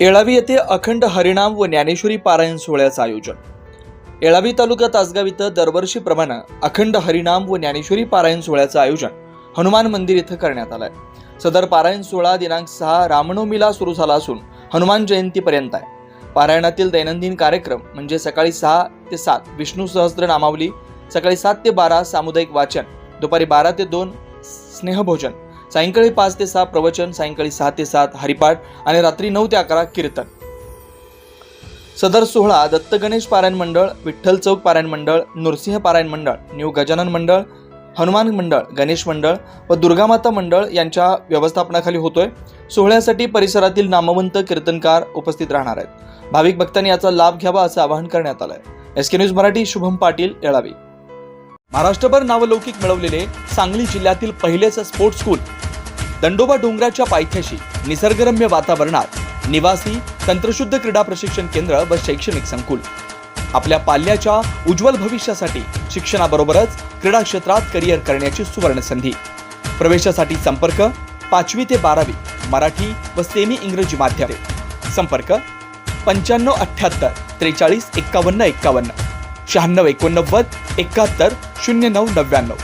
येळावी येथे अखंड हरिणाम व ज्ञानेश्वरी पारायण सोहळ्याचं आयोजन. येळावी तालुका तासगाव इथं दरवर्षीप्रमाणे अखंड हरिनाम व ज्ञानेश्वरी पारायण सोहळ्याचं आयोजन हनुमान मंदिर इथं करण्यात आलं आहे सदर पारायण सोहळा दिनांक सहा रामनवमीला सुरू झाला असून हनुमान जयंतीपर्यंत आहे. पारायणातील दैनंदिन कार्यक्रम म्हणजे सकाळी सहा ते सात विष्णू सहस्त्र नामावली सकाळी सात ते बारा सामुदायिक वाचन दुपारी बारा ते दोन स्नेहभोजन सायंकाळी पाच ते सहा प्रवचन सायंकाळी सहा ते सात हरिपाठ आणि रात्री नऊ ते अकरा कीर्तन. सदर सोहळा दत्त गणेश पारायण मंडळ विठ्ठल चौक पारायण मंडळ नृसिंह पारायण मंडळ न्यू गजानन मंडळ हनुमान मंडळ गणेश मंडळ व दुर्गामाता मंडळ यांच्या व्यवस्थापनाखाली होतोय. सोहळ्यासाठी परिसरातील नामवंत कीर्तनकार उपस्थित राहणार आहेत. भाविक भक्तांनी याचा लाभ घ्यावा असं आवाहन करण्यात आलं S K news Marathi Shubham Patil Yelavi. महाराष्ट्रभर नावलौकिक मिळवलेले सांगली जिल्ह्यातील पहिलेच स्पोर्ट्स स्कूल दंडोबा डोंगराच्या पायथ्याशी निसर्गरम्य वातावरणात निवासी तंत्रशुद्ध क्रीडा प्रशिक्षण केंद्र व शैक्षणिक संकुल. आपल्या पाल्याच्या उज्ज्वल भविष्यासाठी शिक्षणाबरोबरच क्रीडा क्षेत्रात करिअर करण्याची सुवर्ण संधी प्रवेशासाठी संपर्क पाचवी ते बारावी मराठी व सेमी इंग्रजी माध्यमे. संपर्क पंच्याण्णव अठ्ठ्याहत्तर त्रेचाळीस एक्कावन्न एक्कावन्न. शहाण्णव एकोणनव्वद एकाहत्तर शून्य नऊ नव्याण्णव.